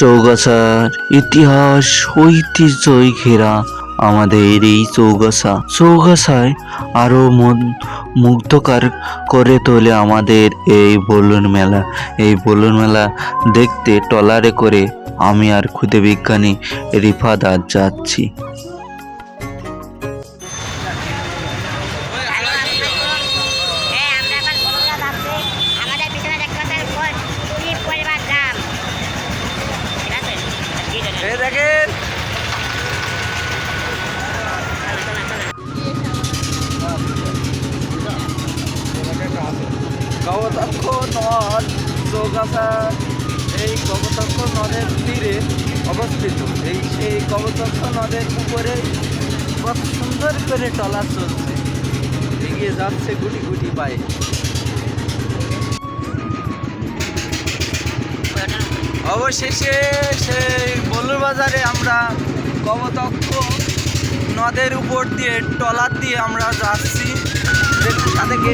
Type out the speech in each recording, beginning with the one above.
চৌগাছার ইতিহাস ঐতিহ্যই ঘেরা আমাদের এই চৌগাছা। চৌগাছায় আরও মুগ্ধকার করে তোলে আমাদের এই বলুন মেলা। এই বলুন মেলা দেখতে টলারে করে আমি আর খুদে বিজ্ঞানী রিফাদার যাচ্ছি। আছে দেখেন। কবতক্ষ নদ চৌগাছা এই কবতক্ষ নদের তীরে অবস্থিত। এই সেই কবতক্ষ নদের উপরে কত সুন্দর করে টলা চলছে। এগিয়ে যাচ্ছে গুটি গুটি পায়ে। অবশেষে সেই বাজারে আমরা কবতক্ষ নদের উপর দিয়ে টলার দিয়ে আমরা যাচ্ছি। তাদেরকে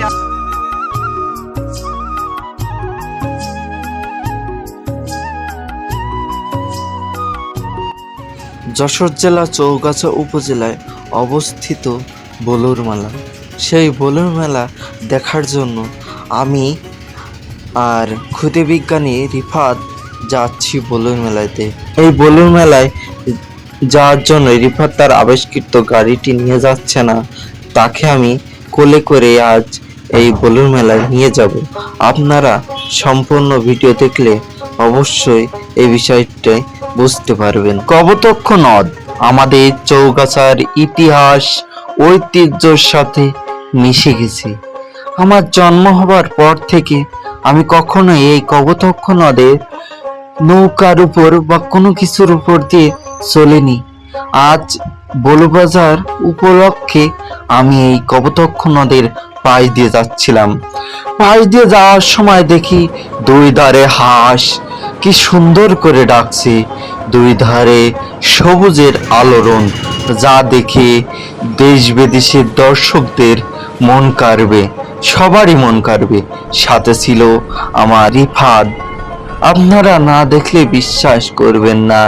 যশোর জেলা চৌগাছা উপজেলায় অবস্থিত বলুর মেলা। সেই বলুর মেলা দেখার জন্য আমি আর খুদে বিজ্ঞানী রিফাত যাচ্ছি বলুর মেলাতে। এই বলুর মেলায় যাওয়ার জন্য রিফাত তার আবিষ্কৃত গাড়িটি নিয়ে যাচ্ছে না। তাকে আমি কোলে করে আজ এই বলুর মেলায় নিয়ে যাব। আপনারা সম্পূর্ণ ভিডিও দেখলে অবশ্যই এই বিষয়টা বুঝতে পারবেন। কবতক্ষ নদ, আমাদের চৌগাছার ইতিহাস, ঐতিহ্যর সাথে মিশে গেছে। আমার জন্ম হবার পর থেকে আমি কখনো এই কবতক্ষ নদে নৌকার উপর বা কোনো কিছুর উপর দিয়ে চলিনি। আজ বলবাজার উপলক্ষে আমি এই কবতক্ষ নদের পাশ দিয়ে যাচ্ছিলাম। পাশ দিয়ে যাওয়ার সময় দেখি দুই ধারে হাঁস, কি সুন্দর করে ডাকছে। দুই ধারে সবুজের আলোড়ন, যা দেখে দেশ বিদেশের দর্শকদের মন কাড়বে, সবারই মন কাড়বে। সাথে ছিল আমার রিফাত আপনারা না দেখলে বিশ্বাস করবেন না।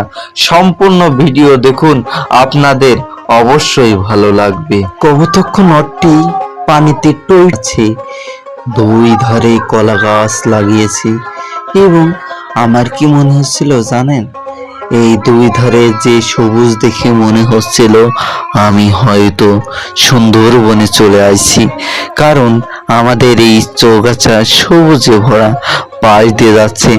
সম্পূর্ণ ভিডিও দেখুন, আপনাদের অবশ্যই ভালো লাগবে। কবতক্ষ নদটি পানিতে টইছে, দুই ধারে কলা গাছ লাগিয়েছি। এবং আমার কি মনে হচ্ছিল জানেন? এই দুই ধারে যে সবুজ দেখে মনে হচ্ছিল, আমি হয়তো সুন্দরবনে চলে আসছি কারণ আমাদের এই চৌগাছা সবুজে ভরা পাশ দিয়ে যাচ্ছে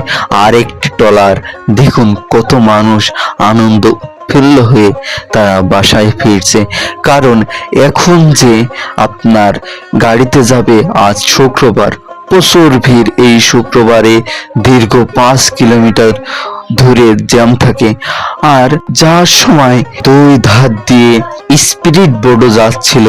আরেকটি ট্রলার। দেখুন কত মানুষ আনন্দ উৎফুল্ল হয়ে তারা বাসায় ফিরছে। কারণ এখন যে আপনার গাড়িতে যাবে, আজ শুক্রবার। প্রচুর ভিড় এই শুক্রবারে, দীর্ঘ পাঁচ কিলোমিটার দূরে জ্যাম থাকে। আর যাওয়ার সময় দুই ধার দিয়ে স্পিরিট বোর্ডও যাচ্ছিল।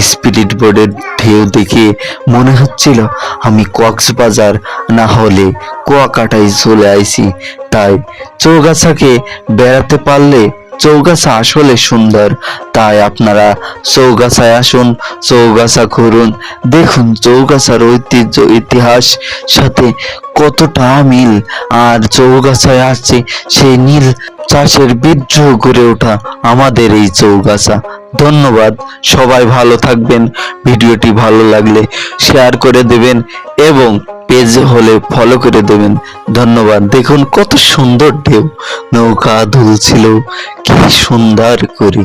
স্পিরিট বোর্ডের ঢেউ দেখে মনে হচ্ছিল, আমি কক্সবাজার না হলে কুয়াকাটায় চলে আইছি। তাই চৌগাছাকে বেড়াতে পারলে চৌগাছা আসলে সুন্দর। তাই আপনারা চৌগাছায় আসুন, চৌগাছা ঘুরুন। দেখুন চৌগাছার ঐতিহ্য, ইতিহাস, সাথে কতটা মিল। আর চৌগাছায় আসছে সেই নীল চাষের বিদ্রোহ গড়ে ওঠা আমাদের এই চৌগাছা। ধন্যবাদ, সবাই ভালো থাকবেন। ভিডিওটি ভালো লাগলে শেয়ার করে দেবেন এবং পেজ হলে ফলো করে দেবেন। ধন্যবাদ। দেখুন, কত সুন্দর ঢেউ। নৌকা দুলছিল, কি সুন্দর করে।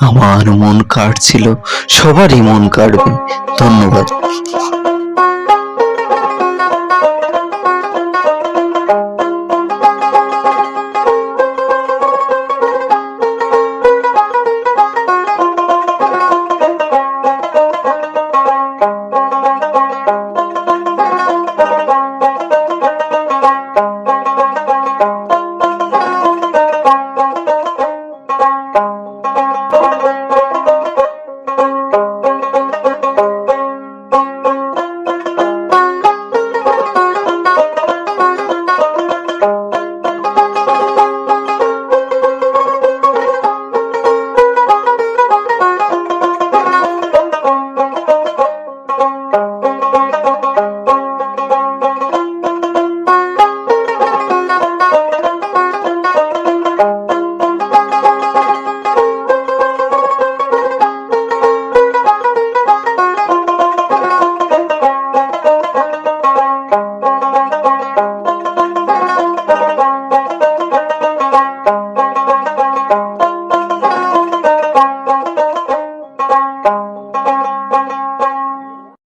আমার মন কাটছিল, সবারই মন কাটবে। ধন্যবাদ।